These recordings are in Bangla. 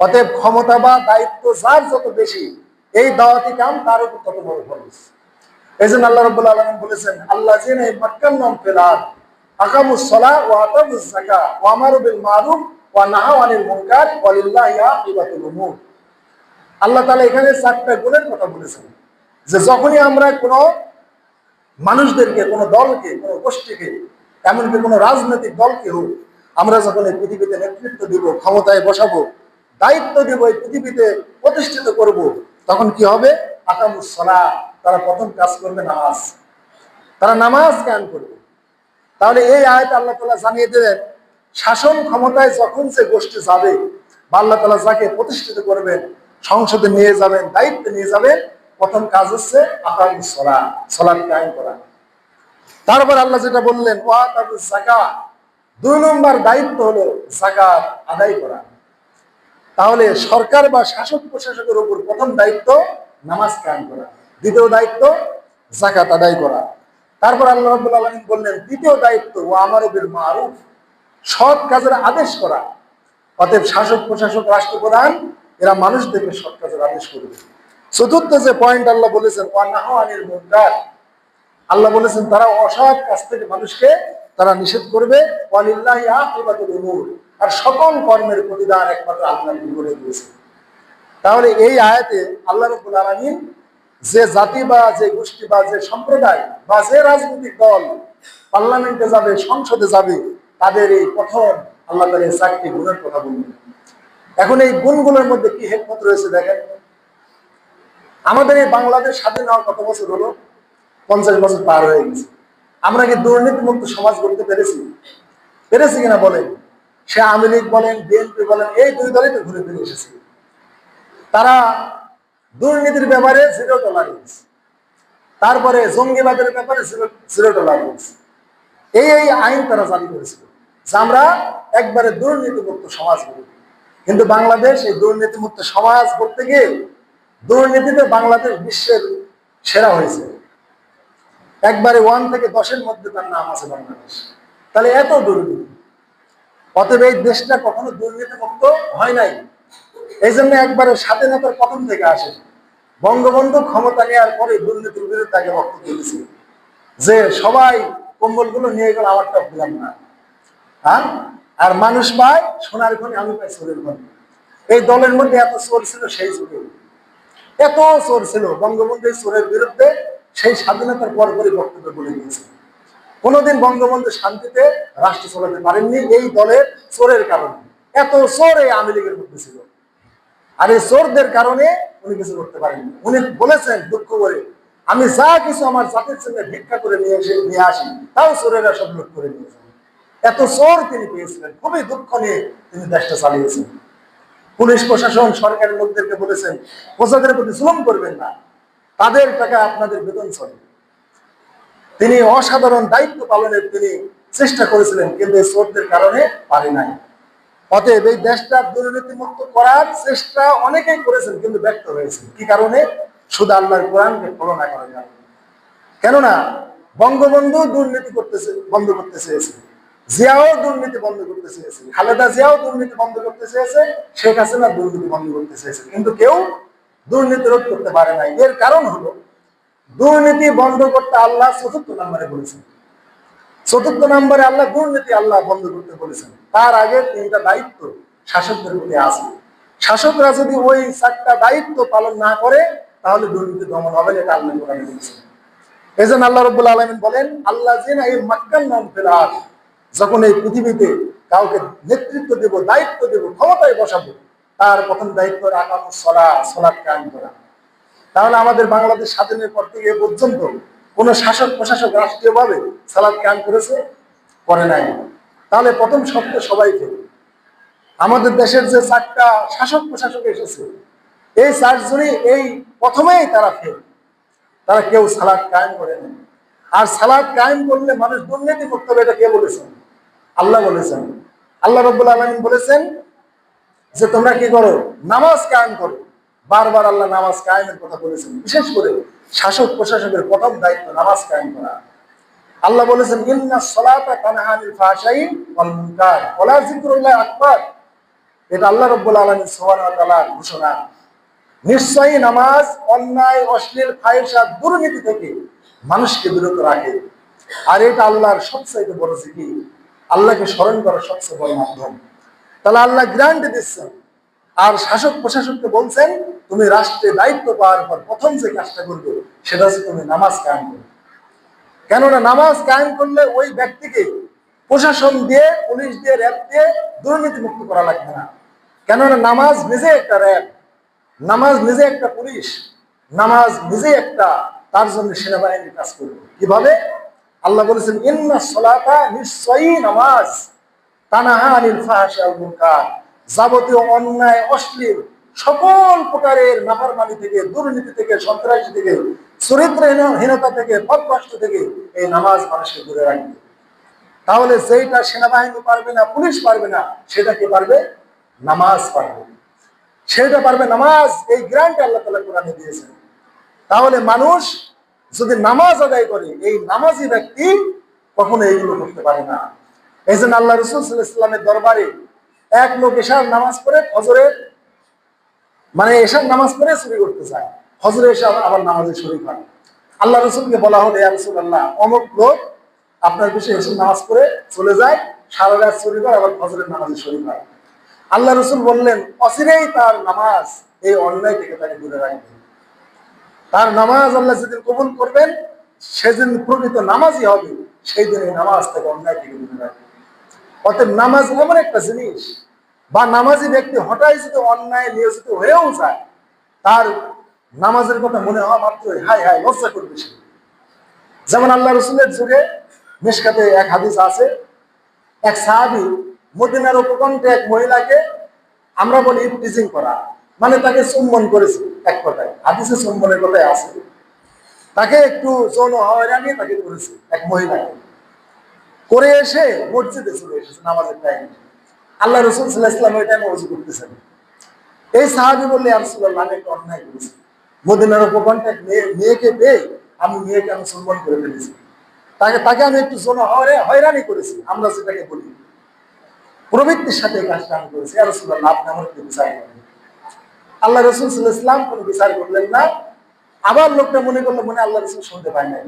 অতএব ক্ষমতা বা দায়িত্ব যার যত বেশি, এই দাওয়াতি কাম তার উপর তত বড় খরচ এই জন্য আল্লাহ রব্বুল আলমিন বলেছেন আল্লাহ জেনে মাক্কান্নাম ফিলার আকামুস সালাহ ওয়া আতামুস ওয়া আমারু বিল মারুফ ওয়া নাহাউ আনিল মুনকার ওয়া লিল্লাহি আকিবাতুল উমুর। আল্লাহ তাআলা এখানে চারটা গুণের কথা বলেছেন, যে যখনই আমরা কোনো মানুষদেরকে, কোনো দলকে, কোনো গোষ্ঠীকে, এমনকি কোনো রাজনৈতিক দলকে হোক, আমরা যখন এই পৃথিবীতে নেতৃত্ব দিব, ক্ষমতায় বসাবো দায়িত্ব দিব এই পৃথিবীতে প্রতিষ্ঠিত করব। তখন কি হবে? আকামুসলা তারা প্রথম কাজ করবে নামাজ। তারা নামাজ জ্ঞান করবে। তাহলে এই আয়ত আল্লাহ তালা জানিয়ে দেবেন শাসন ক্ষমতায় যখন সে গোষ্ঠী যাবে, বা আল্লাহ তালা যাকে প্রতিষ্ঠিত করবেন, সংসদে নিয়ে যাবেন, দায়িত্ব নিয়ে যাবেন, প্রথম কাজ হচ্ছে আকাম সলা সলাদ কায়েম করা। তারপর আল্লাহ যেটা বললেন, ওয়া তাবু জাকা দুই নম্বর দায়িত্ব হলো জাকাত আদায় করা। তাহলে সরকার বা শাসক প্রশাসকের উপর প্রথম দায়িত্ব নামাজ কায়েম করা, দ্বিতীয় দায়িত্ব জাকাত আদায় করা। তারপর আল্লাহ রাব্বুল আলামিন বললেন, তৃতীয় দায়িত্ব ও আমার মারুফ সৎ কাজের আদেশ করা। অতএব শাসক, প্রশাসক, রাষ্ট্রপ্রধান, এরা মানুষদেরকে সৎ কাজের আদেশ করবে। চতুর্থ যে পয়েন্ট আল্লাহ বলেছেন ওয়ানাহু আনিল আল্লাহ বলেছেন, তারা অসৎ কাজ থেকে মানুষকে তারা নিষেধ করবে। ওয়ালিল্লাহি আর সকল কর্মের প্রতিদান একমাত্র আল্লাহ করে দিয়েছে। তাহলে এই আয়াতে আল্লাহ রব্বুল আলামিন যে জাতি বা যে গোষ্ঠী বা যে সম্প্রদায় বা যে রাজনৈতিক দল পার্লামেন্টে যাবে, সংসদে যাবে, তাদের এই প্রথম আল্লাহ এই চারটি গুণের কথা বলবেন এখন এই গুণগুলোর মধ্যে কি হেকমত রয়েছে দেখেন। আমাদের এই বাংলাদেশ স্বাধীন হওয়ার কত বছর হলো? পঞ্চাশ বছর পার হয়ে গেছে। আমরা কি দুর্নীতিমুক্ত সমাজ করতে পেরেছি? পেরেছি কিনা বলেন? সে আওয়ামী লীগ বলেন, বিএনপি বলেন, এই দুই দলই তো ঘুরে ফিরে এসেছে। তারা দুর্নীতির ব্যাপারে জিরো টলারেন্স তারপরে জঙ্গিবাদের ব্যাপারে জিরো টলারেন্স এই এই আইন তারা জারি করেছিল যে আমরা একবারে দুর্নীতিমুক্ত সমাজ গড়ব কিন্তু বাংলাদেশ এই দুর্নীতিমুক্ত সমাজ করতে গিয়ে দুর্নীতিতে বাংলাদেশ বিশ্বের সেরা হয়েছে। একবারে ওয়ান থেকে দশের মধ্যে তার নাম আছে বাংলাদেশ। তাহলে এত দুর্নীতি। অতএব এই দেশটা কখনো দুর্নীতিমুক্ত হয় নাই। এই জন্য একবারে স্বাধীনতার প্রথম থেকে আসে বঙ্গবন্ধু ক্ষমতা নেওয়ার পরে দুর্নীতির বিরুদ্ধে আগে বক্তব্য দিয়েছে। যে সবাই কম্বলগুলো নিয়ে গেল আমারটা দিলাম না। হ্যাঁ? আর মানুষ পায়, সোনার খনি, আমি পাই চোরের খনি। এই দলের মধ্যে এত চোর ছিল, সেই যুগে এত চোর ছিল, বঙ্গবন্ধু চোরের বিরুদ্ধে সেই স্বাধীনতার পরপরই বক্তব্য বলে দিয়েছে। কোনোদিন বঙ্গবন্ধু শান্তিতে রাষ্ট্র চালাতে পারেননি এই দলের চোরের কারণে। এত চোর এই আওয়ামী লীগের মধ্যে ছিল। আর এই চোরদের কারণে উনি কিছু করতে পারেননি। উনি বলেছেন দুঃখ করে, আমি যা কিছু আমার জাতির সঙ্গে ভিক্ষা করে নিয়ে এসে, নিয়ে আসি, তাও চোরেরা সব লুট করে নিয়েছেন এত চোর তিনি পেয়েছিলেন। খুবই দুঃখ নিয়ে তিনি দেশটা চালিয়েছেন। পুলিশ প্রশাসন সরকারের লোকদেরকে বলেছেন, প্রজাদের প্রতি জুলুম করবেন না। তাদের টাকা আপনাদের বেতন চলে। তিনি অসাধারণ দায়িত্ব পালনের তিনি চেষ্টা করেছিলেন, কিন্তু এই চোরদের কারণে পারে নাই। অতএব এই দেশটা দুর্নীতিমুক্ত করার চেষ্টা অনেকেই করেছেন, কিন্তু ব্যর্থ হয়েছে কি কারণে? শুধু আল্লাহর কোরআনকে ফলো না করার কারণে। কেননা, বঙ্গবন্ধু দুর্নীতি করতেছে বন্ধ করতে চেয়েছে। জিয়াও দুর্নীতি বন্ধ করতে চেয়েছে। খালেদা জিয়াও দুর্নীতি বন্ধ করতে চেয়েছে। শেখ হাসিনা দুর্নীতি বন্ধ করতে চেয়েছে। কিন্তু কেউ দুর্নীতি রোধ করতে পারে নাই। এর কারণ হলো দুর্নীতি বন্ধ করতে আল্লাহ চতুর্থ নম্বরে বলেছেন। চতুর্থ নম্বরে আল্লাহ দুর্নীতি আল্লাহ বন্ধ করতে বলেছেন। তার আগে তিনটা দায়িত্ব শাসকদের প্রতি আছে। শাসকরা যদি ওই চারটা দায়িত্ব পালন না করে, তাহলে দুর্নীতি দমন হবে এটা আল্লাহ কোরআনে বলেছেন। এই জন্য আল্লাহ রব্বুল আলমিন বলেন আল্লাহ জিনা এই মাক্কান নাম ফেলার যখন এই পৃথিবীতে কাউকে নেতৃত্ব দেব, দায়িত্ব দেব, ক্ষমতায় বসাবো, তার প্রথম দায়িত্ব রাখানো সলা সলাৎ কায়েম করা। তাহলে আমাদের বাংলাদেশ স্বাধীনের পর থেকে পর্যন্ত কোন শাসক, প্রশাসক রাষ্ট্রীয়ভাবে সালাদ কায়েম করেছে? করে নাই। তাহলে প্রথম শব্দ সবাই ফেল আমাদের দেশের যে চারটা শাসক, প্রশাসক এসেছে, এই চারজনই এই প্রথমেই তারা ফেল তারা কেউ সালাদ কায়েম করে নেই। আর সালাদ কায়েম করলে মানুষ দুর্নীতি করতে হবে, এটা কে বলেছেন আল্লাহ বলেছেন। আল্লাহ রব্বুল আলমিন বলেছেন যে, তোমরা কি করো? নামাজ কায়েম করো। বারবার আল্লাহ নামাজ কায়েমের কথা বলেছেন। বিশেষ করে শাসক প্রশাসকের প্রথম দায়িত্ব নামাজ কায়েম করা। আল্লাহ বলেছেন, ইন্না সলাতা কানাহানিল ওয়াল মুনকার। ওয়ালা যিকরুল্লাহ আকবার। এটা আল্লাহ রব্বুল আলমী সোহান ঘোষণা। নিশ্চয়ই নামাজ অন্যায়, অশ্লীল ফায়সা দুর্নীতি থেকে মানুষকে বিরত রাখে। আর এটা আল্লাহর সবচাইতে বড় জিকি আল্লাহকে স্মরণ করার সবচেয়ে বড় মাধ্যম। তাহলে আল্লাহ গ্রান্ট দিচ্ছেন। আর শাসক প্রশাসককে বলছেন, তুমি রাষ্ট্রে দায়িত্ব পাওয়ার পর প্রথম যে কাজটা করবে, সেটা হচ্ছে তুমি নামাজ কায়েম করবে কেননা নামাজ কায়েম করলে ওই ব্যক্তিকে প্রশাসন দিয়ে, পুলিশ দিয়ে, র্যাব দিয়ে দুর্নীতি মুক্ত করা লাগবে না। কেননা নামাজ নিজে একটা র্যাব, নামাজ নিজে একটা পুলিশ, নামাজ নিজে একটা তার জন্য সেনাবাহিনীর কাজ করবে। কীভাবে? আল্লাহ বলেছেন, ইন্না সলাতা নিশ্চয়ই নামাজ, তানাহা আনিল ফাহাশা ওয়াল মুনকার। যাবতীয় অন্যায়, অশ্লীল সকল প্রকারের নাফরমানি থেকে, দুর্নীতি থেকে, সন্ত্রাসী থেকে, চরিত্রহীনতা থেকে পথভ্রষ্ট থেকে এই নামাজ মানুষকে দূরে রাখবে। তাহলে যেটা সেনাবাহিনী পারবে না, পুলিশ পারবে না, সেটা কি পারবে? নামাজ পারবে। সেটা পারবে নামাজ, এই গ্রান্ট আল্লাহ তালা কোরআনে দিয়েছেন। তাহলে মানুষ যদি নামাজ আদায় করে, এই নামাজি ব্যক্তি কখনো এইগুলো করতে পারে না। এই জন্য আল্লাহ রসুল ইসলামের দরবারে এক লোক এসার নামাজ পড়ে ফজরের মানে এসার নামাজ পড়ে চুরি করতে চায়। ফজরে এসে আবার নামাজে শরীর হয়। আল্লাহ রসুলকে বলা হলো রসুল আল্লাহ অমুক লোক আপনার পিছিয়ে এসে নামাজ পড়ে চলে যায়, সারা রাত শরীর হয়, আবার ফজরের নামাজে শরীর হয়। আল্লাহ রসুল বললেন, অচিরেই তার নামাজ এই অন্যায় থেকে তাকে দূরে রাখবে তার নামাজ আল্লাহ যেদিন কবুল করবেন, সেদিন প্রকৃত নামাজই হবে, সেই দিন এই নামাজ থেকে অন্যায় থেকে দূরে রাখবে। অতএব নামাজ এমন একটা জিনিস, বা নামাজি ব্যক্তি হঠাৎ যদি অন্যায় নিয়োজিত হয়েও যায়, তার নামাজের কথা মনে হওয়া মাত্রই হাই হাই লজ্জা করবে সে। যেমন আল্লাহ রসুলের যুগে মেশকাতে এক হাদিস আছে, এক সাহাবি মদিনার উপকণ্ঠে এক মহিলাকে আমরা বলি টিচিং করা মানে তাকে চুম্বন করেছে এক কথায়, হাদিসে চুম্বনের কথায় আছে। তাকে একটু যৌন হয়রানি তাকে করেছে এক মহিলাকে। করে এসে মসজিদে চলে এসেছে নামাজের টাইম আল্লাহ রসুল সাল্লাহ ইসলাম ওই টাইমে অজু করতেছেন। এই সাহাবি বললে আরসুল্লাহ আমি একটা অন্যায় করেছি। মদিনার উপকণ্ঠে মেয়ে, মেয়েকে পেয়ে আমি মেয়েকে আমি সম্মান করে ফেলেছি। তাকে তাকে আমি একটু যৌন হয়রানি করেছি, আমরা সেটাকে বলি। প্রবৃত্তির সাথে এই কাজটা আমি করেছি। আরসুল্লাহ আপনি আমার একটু বিচার করেন। আল্লাহ রসুল সাল্লাহ ইসলাম কোনো বিচার করলেন না। আবার লোকটা মনে করল, মনে আল্লাহ রসুল শুনতে পায় নাই।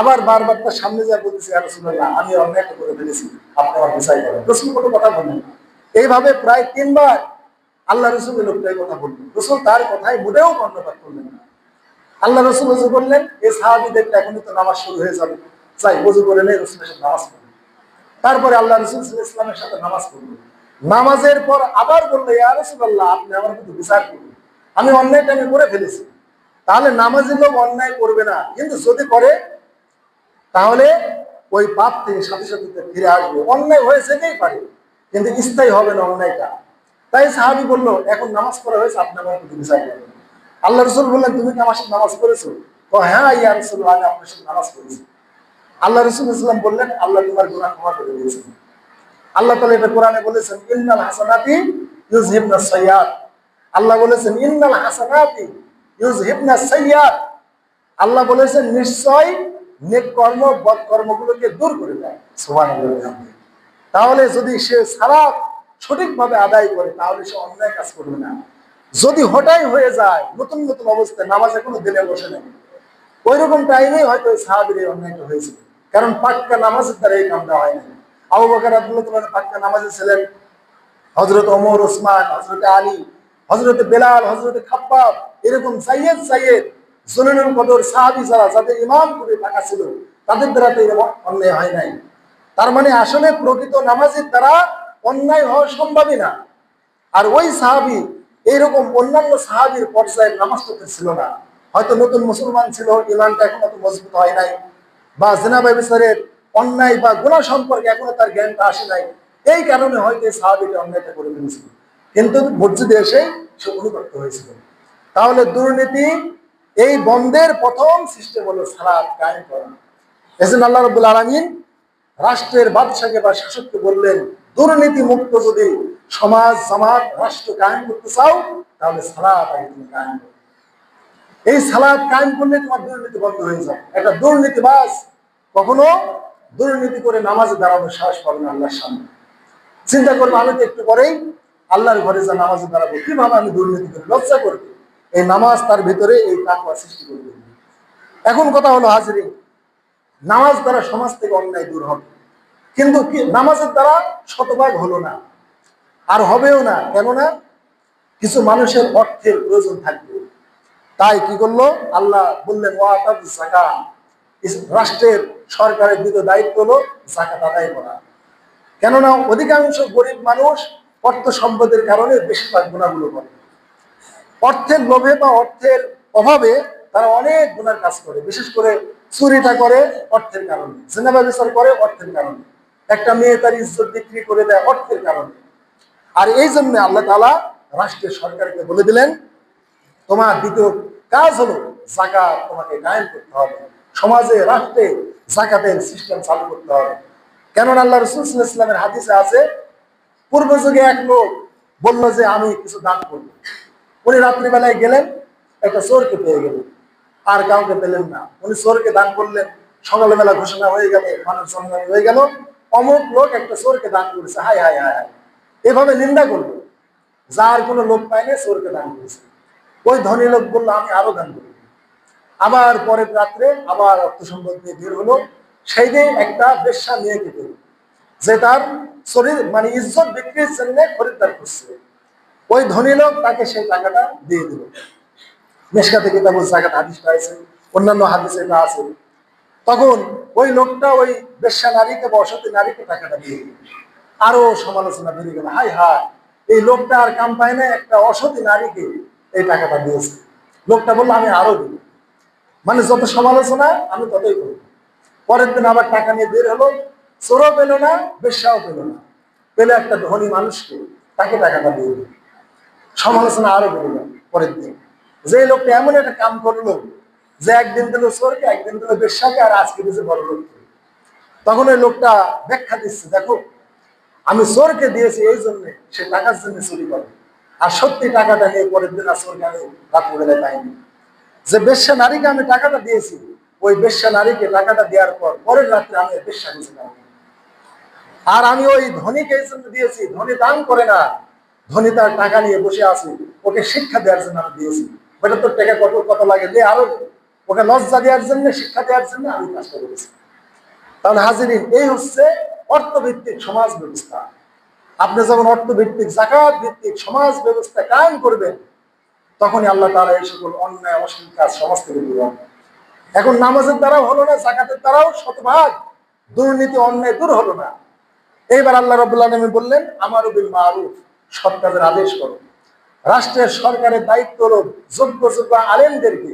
আবার বারবার তার সামনে যা বলতেছি রসুল্লাহ আমি অন্যায় করে ফেলেছি, আপনি আমার বিচার করেন। রসুল কোনো কথা বলেন। এইভাবে প্রায় তিনবার আল্লাহ রসুল লোকটাই কথা বললেন। রসুল তার কথাই মোটেও কর্ণপাত করলেন না। আল্লাহ রসুল উজু করলেন, এই সাহাবি দেখলে এখনই তো নামাজ শুরু হয়ে যাবে। যাই, উজু করে নেই, রসুলের সাথে নামাজ পড়লেন তারপরে আল্লাহ রসুল ইসলামের সাথে নামাজ পড়লেন। নামাজের পর আবার বলল, ইয়া রসুল্লাহ আপনি আমার কিন্তু বিচার করুন। আমি অন্যায়টা আমি করে ফেলেছি। তাহলে নামাজের লোক অন্যায় করবে না। কিন্তু যদি করে তাহলে ওই পাপ থেকে সাথে সাথে ফিরে আসবে। অন্যায় হয়ে যেতেই পারে, কিন্তু স্থায়ী হবে না অন্যায়টা। তাই সাহাবি বলল, এখন নামাজ পড়া হয়েছে, আপনি আমার একটু বিচার করবেন আল্লাহ রসুল বললেন, তুমি কি আমার সাথে নামাজ পড়েছো? ও হ্যাঁ ইয়া রসুল আমি আপনার সাথে নামাজ পড়েছি। আল্লাহ রসুল ইসলাম বললেন, আল্লাহ তোমার গুণা ক্ষমা করে দিয়েছেন আল্লাহ তালা এটা কোরআনে বলেছেন, ইন্নাল হাসানাতি ইউজহিবনা সাইয়াত আল্লাহ বলেছেন, ইন্নাল হাসানাতি ইউজহিবনা সাইয়াত আল্লাহ বলেছেন, নিশ্চয় নেক কর্ম বদ কর্মগুলোকে দূর করে দেয়। তাহলে যদি সে সারা সঠিকভাবে আদায় করে, তাহলে সে অন্যায় কাজ করবে না। যদি হঠাৎ হয়ে যায়, নতুন নতুন অবস্থায় নামাজে কোনো দিনে বসে নেই ওই রকম টাইমে হয়তো সাহাবির এই অন্যায়টা হয়েছিল কারণ পাক্কা নামাজের দ্বারা এই কামটা হয় না আবু বকর আব্দুল্লাহ তোমার পাক্কা নামাজে ছিলেন। হজরত ওমর, ওসমান হজরত আলী হজরত বেলাল হজরত খাপ্পাব এরকম সাইয়েদ সাইয়েদ কদর সাহাবি যারা, যাদের ইমাম করে ছিল, তাদের দ্বারা তো অন্যায় হয় নাই। তার মানে আসলে প্রকৃত নামাজের দ্বারা অন্যায় হওয়া সম্ভবই না। আর ওই সাহাবি, এইরকম অন্যান্য সাহাবির নামাজ ছিল না। হয়তো নতুন মুসলমান ছিল, ইমানটা এখন অত মজবুত হয় নাই। বা জেনাবা বিচারের অন্যায় বা গুণা সম্পর্কে এখনও তার জ্ঞানটা আসে নাই। এই কারণে হয়তো এই সাহাবিটা অন্যায়টা করে ফেলেছিল। কিন্তু মসজিদে এসে সে অনুগত হয়েছিল। তাহলে দুর্নীতি এই বন্ধের প্রথম সিস্টেম হলো সালাদ কায়েম করা। আল্লাহ রবুল আলমিন রাষ্ট্রের বাদশাকে বা শাসককে বললেন দুর্নীতি মুক্ত যদি সমাজ সমাজ রাষ্ট্র কায়েম করতে চাও, তাহলে সালাদ আগে তুমি করো। এই সালাদ কায়েম করলে তোমার দুর্নীতি বন্ধ হয়ে যাবে। একটা দুর্নীতিবাজ কখনো দুর্নীতি করে নামাজে দাঁড়ানোর সাহস পাবে না আল্লাহর সামনে। চিন্তা করব আমি তো একটু পরেই আল্লাহর ঘরে যা নামাজে দাঁড়াবো, কীভাবে আমি দুর্নীতি করি লজ্জা করবে? এই নামাজ তার ভিতরে এই তাকুয়া সৃষ্টি করবে। এখন কথা হলো হাজিরিন নামাজ দ্বারা সমাজ থেকে অন্যায় দূর হবে। কিন্তু নামাজের দ্বারা শতভাগ হলো না। আর হবেও না, কেননা কিছু মানুষের অর্থের প্রয়োজন থাকবে। তাই কি করল? আল্লাহ বললেন জাকা রাষ্ট্রের সরকারের দিকে দায়িত্ব হলো জাকাত আদায় করা। কেননা অধিকাংশ গরিব মানুষ অর্থ সম্পদের কারণে বেশিরভাগ গুণাগুলো করে। অর্থের লোভে বা অর্থের অভাবে তারা অনেক গুণার কাজ করে। বিশেষ করে চুরিটা করে অর্থের কারণে জেনাবা বিচার করে অর্থের কারণে। একটা মেয়ে তার ইজ্জত বিক্রি করে দেয় অর্থের কারণে। আর এই জন্য আল্লাহ তালা রাষ্ট্রের সরকারকে বলে দিলেন, তোমার দ্বিতীয় কাজ হলো জাকাত তোমাকে গায়ন করতে হবে। সমাজে, রাষ্ট্রে জাকাতের সিস্টেম চালু করতে হবে। কেননা আল্লাহ রসুল ইসলামের হাদিসে আছে পূর্ব যুগে এক লোক বলল যে, আমি কিছু দান করব। উনি রাত্রিবেলায় গেলেন, একটা চোরকে পেয়ে গেলেন। আর কাউকে পেলেন না। উনি চোরকে দান করলেন, সকালবেলা ঘোষণা হয়ে গেল, মানুষ জনগণ হয়ে গেল, অমুক লোক একটা চোরকে দান করেছে। হাই হাই হাই হাই এভাবে নিন্দা করল। যার কোনো লোক পায়নি চোরকে দান করেছে। ওই ধনী লোক বলল, আমি আরও দান করব। আবার পরের রাত্রে আবার অর্থ সম্পদ নিয়ে বের হলো। সেই দিন একটা বেশ্যা মেয়েকে পেল, যে তার শরীর মানে ইজ্জত বিক্রির জন্য খরিদ্দার করছে। ওই ধনী লোক তাকে সেই টাকাটা দিয়ে দিল। মেশকাতে কিতাব জায়গাটা হাদিসটা আছে অন্যান্য হাদিসে এটা আছে। তখন ওই লোকটা ওই বেশ্যা নারীকে বা অসতী নারীকে টাকাটা দিয়ে দিল। আরও সমালোচনা বেড়ে গেল হাই হাই এই লোকটা আর কাম পায় না একটা অসতী নারীকে এই টাকাটা দিয়েছে। লোকটা বলল, আমি আরও দিব। মানে যত সমালোচনা, আমি ততই করব। পরের দিন আবার টাকা নিয়ে বের হলো, চোরও পেল না, বেশ্যাও পেল না। পেলে একটা ধনী মানুষকে তাকে টাকাটা দিয়ে দিল। সমালোচনা আরও বেড়ে গেল পরের দিন। যে লোকটা এমন একটা কাম করল যে একদিন দিল চোরকে একদিন দিল বেশ্যাকে আর আজকে দিয়েছে বড় লোককে তখন ওই লোকটা ব্যাখ্যা দিচ্ছে, দেখো, আমি চোরকে দিয়েছি এই জন্য, সে টাকার জন্য চুরি করে। আর সত্যি টাকাটা নিয়ে পরের দিন আর চোরকে আমি রাত্রিবেলায় পাইনি। যে বেশ্যা নারীকে আমি টাকাটা দিয়েছি, ওই বেশ্যা নারীকে টাকাটা দেওয়ার পর পরের রাত্রে আমি বেশ্যা গেছিলাম আর আমি ওই ধনীকে এই জন্য দিয়েছি, ধনী দান করে না ধনী তার টাকা নিয়ে বসে আছে, ওকে শিক্ষা দেওয়ার জন্য আমি দিয়েছি। ওটা তোর টাকা কত কত লাগে দে আরও। ওকে লজ্জা দেওয়ার জন্য, শিক্ষা দেওয়ার জন্য আমি কাজটা করেছি। তাহলে হাজিরিন, এই হচ্ছে অর্থভিত্তিক সমাজ ব্যবস্থা। আপনি যখন অর্থভিত্তিক জাকাত ভিত্তিক সমাজ ব্যবস্থা কায়েম করবেন, তখনই আল্লাহ তারা এই সকল অন্যায় অশ্লীল কাজ সমাজ থেকে দূর এখন নামাজের দ্বারাও হলো না, জাকাতের দ্বারাও শতভাগ। দুর্নীতি, অন্যায় দূর হলো না। এইবার আল্লাহ রবুল্লাহ নামে বললেন, আমার বিল মারুফ। সৎ কাজের আদেশ করো। রাষ্ট্রের সরকারের দায়িত্ব হলো যোগ্য যোগ্য আলেমদেরকে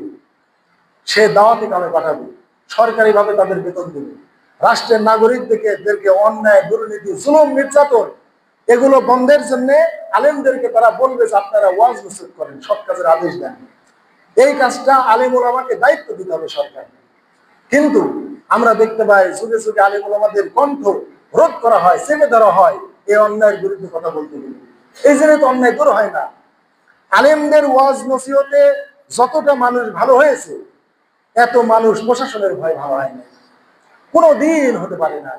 সে দাওয়াতি কামে পাঠাবে। সরকারি ভাবে তাদের বেতন দেবে। রাষ্ট্রের নাগরিকদেরকে অন্যায়, দুর্নীতি, জুলুম, নির্যাতন এগুলো বন্ধের জন্য আলেমদেরকে তারা বলবে যে আপনারা ওয়াজ নসিহত করেন সব কাজের আদেশ দেন। এই কাজটা আলিমুল আমাকে দায়িত্ব দিতে হবে সরকার। কিন্তু আমরা দেখতে পাই যুগে যুগে আলিমুল আমাদের কণ্ঠ রোধ করা হয়, চেপে ধরা হয়। এই অন্যায়ের বিরুদ্ধে কথা বলতে গেলে। এই জন্য তো অন্যায় দূর হয় না। আলেমদের ওয়াজ নসিহতে যতটা মানুষ ভালো হয়েছে, এত মানুষ প্রশাসনের ভয় ভালো হয় না কোনো দিন হতে পারে না।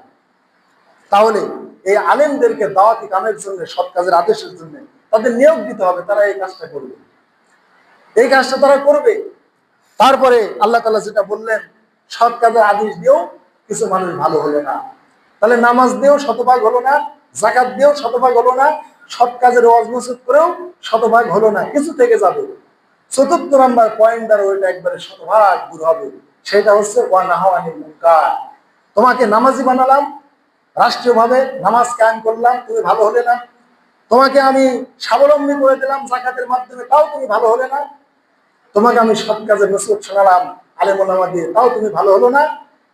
তাহলে এই আলেমদেরকে দাওয়াতি কামের জন্য, সৎ কাজের আদেশের জন্য তাদের নিয়োগ দিতে হবে, তারা এই কাজটা করবে। এই কাজটা তারা করবে। তারপরে আল্লাহ তালা যেটা বললেন, সৎ কাজের আদেশ দিয়েও কিছু মানুষ ভালো হলো না। তাহলে নামাজ দিয়েও শতভাগ হলো না জাকাত দিয়েও শতভাগ হলো না সৎ কাজের ওয়াজ নসিহত করেও শতভাগ হলো না, কিছু থেকে যাবে। চতুর্থ নাম্বার পয়েন্ট দ্বারা ওইটা একবারে শতভাগ দূর হবে। সেটা হচ্ছে তোমাকে নামাজি বানালাম, রাষ্ট্রীয়ভাবে নামাজ কায়েম করলাম, তুমি ভালো হলে না। তোমাকে আমি স্বাবলম্বী করে দিলাম জাকাতের মাধ্যমে, তাও তুমি ভালো হলে না। তোমাকে আমি সৎ কাজে নসিহত শোনালাম আলেমুলামা দিয়ে, তাও তুমি ভালো হলো না।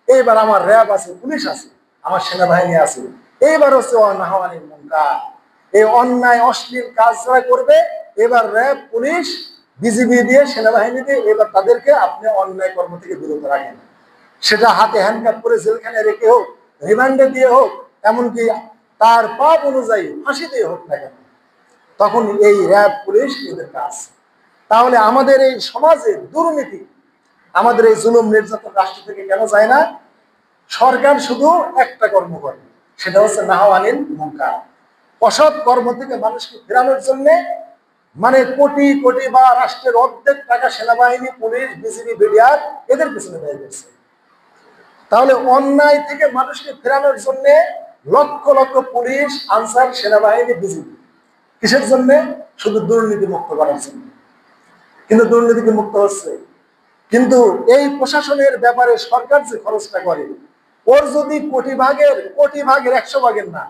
এইবার আমার র্যাব আছে, পুলিশ আছে, আমার সেনাবাহিনী আছে। এইবার হচ্ছে অনাহানি মুনকার। এই অন্যায়, অশ্লীল কাজ যারা করবে, এবার র্যাব, পুলিশ, বিজিবি দিয়ে সেনাবাহিনী দিয়ে এবার তাদেরকে আপনি অন্যায় কর্ম থেকে বিরত রাখেন। সেটা হাতে হ্যান্ডকাপ করে জেলখানে রেখে হোক রিমান্ডে দিয়ে হোক, এমনকি তার পাপ অনুযায়ী ফাঁসি দিয়ে হোক না কেন, তখন এই র্যাব, পুলিশ এদের কাজ। তাহলে আমাদের এই সমাজে দুর্নীতি, আমাদের এই জুলুম নির্যাতন রাষ্ট্র থেকে কেন যায় না? সরকার শুধু একটা কর্ম করে সেটা হচ্ছে নাহাওয়ানিল মুনকার। অসৎ কর্ম থেকে মানুষকে ফেরানোর জন্য মানে কোটি কোটি বা রাষ্ট্রের অর্ধেক টাকা সেনাবাহিনী, পুলিশ, বিজিবি, বিডিআর এদের পিছনে ব্যয় করছে। তাহলে অন্যায় থেকে মানুষকে ফেরানোর জন্য লক্ষ লক্ষ পুলিশ, আনসার, সেনাবাহিনী, বিজিবি কিসের জন্য? শুধু দুর্নীতি মুক্ত করার জন্য। কিন্তু দুর্নীতি কি মুক্ত হচ্ছে? কিন্তু এই প্রশাসনের ব্যাপারে সরকার যে খরচটা করে, ওর যদি কোটি ভাগের কোটি ভাগের, একশো ভাগের না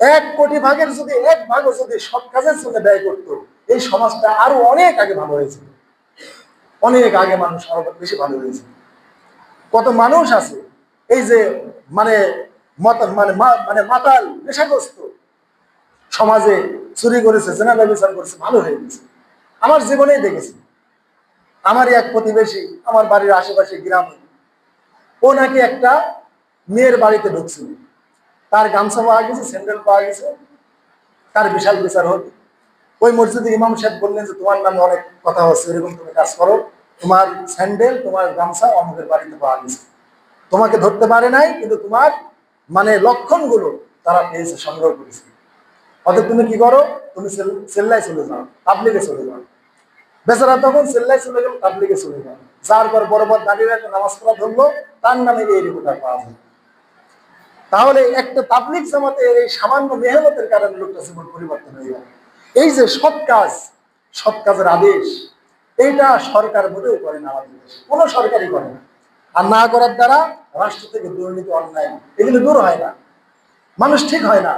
এক কোটি ভাগের যদি, এক ভাগও যদি সৎ কাজের জন্য ব্যয় করতো, এই সমাজটা আরও অনেক আগে ভালো হয়েছে। অনেক আগে মানুষ আরও বেশি ভালো হয়েছে। কত মানুষ আছে, এই যে মানে মানে মানে মাতাল, নেশাগ্রস্ত। সমাজে চুরি করেছে, জেনা ব্যবচার করেছে, ভালো হয়ে গেছে। আমার জীবনেই দেখেছি। আমারই এক প্রতিবেশী, আমার বাড়ির আশেপাশে গ্রামে, ও নাকি একটা মেয়ের বাড়িতে ঢুকছিল। তার গামছা পাওয়া গেছে স্যান্ডেল পাওয়া গেছে। তার বিশাল বিচার হবে ওই মসজিদে ইমাম সাহেব বললেন যে, তোমার নামে অনেক কথা হচ্ছে এরকম তুমি কাজ করো। তোমার স্যান্ডেল তোমার গামছা অমুকের বাড়িতে পাওয়া গেছে। তোমাকে ধরতে পারে নাই, কিন্তু তোমার মানে লক্ষণগুলো তারা পেয়েছে, সংগ্রহ করেছে। অতএব তুমি কি করো? তুমি সেল- সেল্লায় চলে যাও পাবলিকে চলে যাও। বেচারা তখন সেল্লায় চলে গেল পাবলিকে চলে গেল। যার পর বরাবর দাঁড়িয়ে একটা নামাজ পড়া ধরলো, তার নামে এই রিপোর্টার পাওয়া যায়। তাহলে একটা তাবলিক জামাতের এই সামান্য মেহনতের কারণে লোকটা জীবন পরিবর্তন হয়ে গেল। এই যে সৎ কাজ, সৎ কাজের আদেশ এইটা সরকার মোটেও করে না আমাদের দেশে। কোনো সরকারই করে না। আর না করার দ্বারা রাষ্ট্র থেকে দুর্নীতি, অন্যায়, এগুলো দূর হয় না। মানুষ ঠিক হয় না।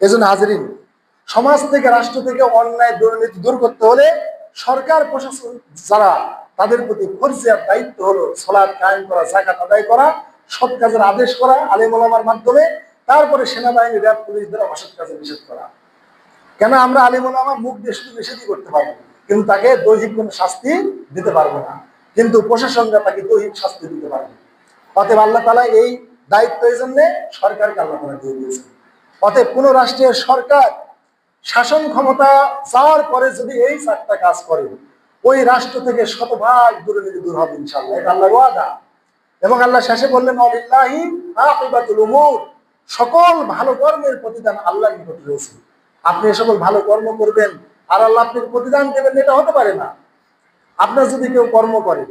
এজন্য হাজিরিন, সমাজ থেকে, রাষ্ট্র থেকে অন্যায়, দুর্নীতি দূর করতে হলে সরকার, প্রশাসন যারা, তাদের প্রতি ফরজিয়ার দায়িত্ব হলো সলাদ কায়েম করা জাকাত আদায় করা সৎ কাজের আদেশ করা আলিমুলামার মাধ্যমে, তারপরে সেনাবাহিনী, র্যাব পুলিশ দ্বারা অসৎ কাজে নিষেধ করা। কেন আমরা আলিমুলামা মুখ দিয়ে শুধু নিষেধই করতে পারব কিন্তু তাকে দৈহিক কোনো শাস্তি দিতে পারব না। কিন্তু প্রশাসনরা তাকে দৈহিক শাস্তি দিতে পারবে অতএব আল্লাহ তালা এই দায়িত্ব এই জন্যে সরকারকে আল্লাহ তালা দিয়ে দিয়েছে অতএব কোনো রাষ্ট্রের সরকার শাসন ক্ষমতা যাওয়ার পরে যদি এই চারটা কাজ করে, ওই রাষ্ট্র থেকে শতভাগ দুর্নীতি দূর হবে ইনশাল্লাহ এটা আল্লাহর ওয়াদা। এবং আল্লাহ শেষে বললেন সকল ভালো কর্মের প্রতিদান আল্লাহর নিকট আপনি এ সকল ভালো কর্ম করবেন, আর আল্লাহ আপনি প্রতিদান দেবেন, এটা হতে পারে না। আপনার যদি কেউ কর্ম করে,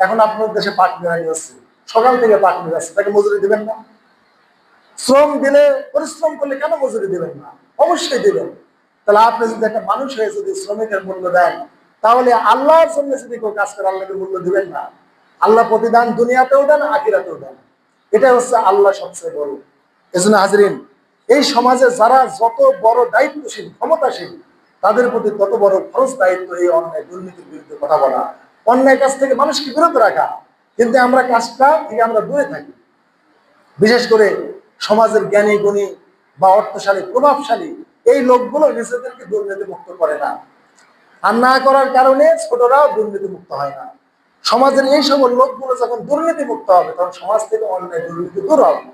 এখন আপনার দেশে পাট নিয়ে হচ্ছে সকাল থেকে পাট যাচ্ছে তাকে মজুরি দিবেন না? শ্রম দিলে, পরিশ্রম করলে কেন মজুরি দিবেন না? অবশ্যই দিবেন। তাহলে আপনি যদি একটা মানুষ হয়ে যদি শ্রমিকের মূল্য দেন, তাহলে আল্লাহর জন্য যদি কেউ কাজ করে, আল্লাহকে মূল্য দিবেন না। আল্লাহ প্রতিদান দুনিয়াতেও দেন, আখিরাতেও দেন। এটা হচ্ছে আল্লাহ সবচেয়ে বড়। এজন্য হাজরিন, এই সমাজে যারা যত বড় দায়িত্বশীল, ক্ষমতাশীল, তাদের প্রতি তত বড় খরচ দায়িত্ব এই অন্যায়, দুর্নীতির বিরুদ্ধে কথা বলা। অন্যায় কাজ থেকে মানুষকে বিরত রাখা। কিন্তু আমরা কাজটা থেকে আমরা দূরে থাকি। বিশেষ করে সমাজের জ্ঞানী, গুণী বা অর্থশালী, প্রভাবশালী, এই লোকগুলো নিজেদেরকে দুর্নীতি মুক্ত করে না। আর না করার কারণে ছোটরাও দুর্নীতি মুক্ত হয় না। সমাজের এই সকল লোকগুলো যখন দুর্নীতি মুক্ত হবে, তখন সমাজ থেকে অন্যায় দুর্নীতি দূর হবে।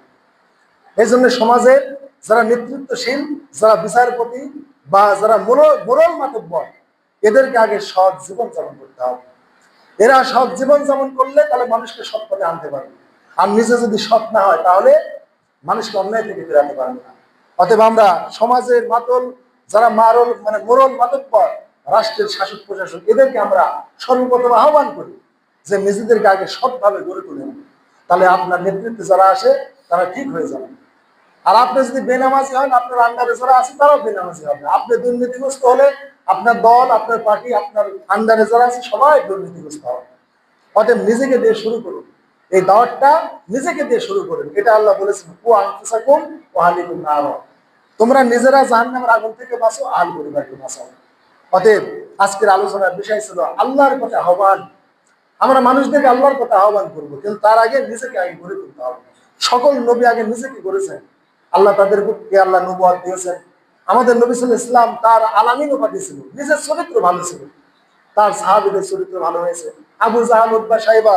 এই জন্য সমাজের যারা নেতৃত্বশীল, যারা বিচারপতি বা যারা মোরল মাতব্বর, এদেরকে আগে সৎ জীবন যাপন করতে হবে। এরা সৎ জীবন যাপন করলে তাহলে মানুষকে সৎ পথে আনতে পারবে। আর নিজে যদি সৎ না হয়, তাহলে মানুষকে অন্যায় থেকে ফেরাতে পারবে না। অতএব আমরা সমাজের মাতল, যারা মারল মানে মোরল মাতব্বর, রাষ্ট্রের শাসক, প্রশাসক, এদেরকে আমরা সর্বপ্রথম আহ্বান করি যে নিজেদেরকে আগে সৎভাবে গড়ে তুলেন, তাহলে আপনার নেতৃত্বে যারা আসে, তারা ঠিক হয়ে যাবে। আর আপনি যদি বেনামাজি হন, আপনার আন্ডারে যারা আছে, তারাও বেনামাজি হবে। আপনি দুর্নীতিগ্রস্ত হলে আপনার দল, আপনার পার্টি, আপনার আন্ডারে যারা আছে, সবাই দুর্নীতিগ্রস্ত হবে। অতএব নিজেকে দিয়ে শুরু করুন। এই দাওয়াতটা নিজেকে দিয়ে শুরু করুন। এটা আল্লাহ বলেছেন কু আনফুসাকুম ও হালিকুম নার। তোমরা নিজেরা জাহান্নামের আগুন থেকে বাঁচো আল পরিবারকে বাঁচাও। অতএব আজকের আলোচনার বিষয় ছিল আল্লাহর কথা আহ্বান। আমরা মানুষদেরকে আল্লাহর কথা আহ্বান করব, কিন্তু তার আগে নিজেকে আগে গড়ে তুলতে হবে। সকল নবী আগে নিজেকে গড়েছেন। আল্লাহ তাদেরকে আল্লাহ নবুয়াদ দিয়েছেন। আমাদের নবী সাল ইসলাম তার আলামিন ছিল, নিজের চরিত্র ভালো ছিল। তার সাহাবিদের চরিত্র ভালো হয়েছে। আবু জাহাল উদ্বা সাহেবা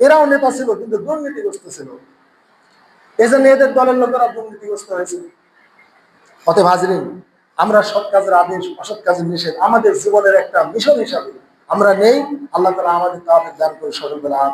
এরাও নেতা ছিল, কিন্তু দুর্নীতিগ্রস্ত ছিল। এই জন্য এদের দলের লোকেরা দুর্নীতিগ্রস্ত হয়েছে। অতএব হাজরিন, আমরা সৎ কাজের আদেশ, অসৎ কাজের নিষেধ আমাদের জীবনের একটা মিশন হিসাবে আমরা নেই। আল্লাহ তালা আমাদের তাহলে দান করে সকল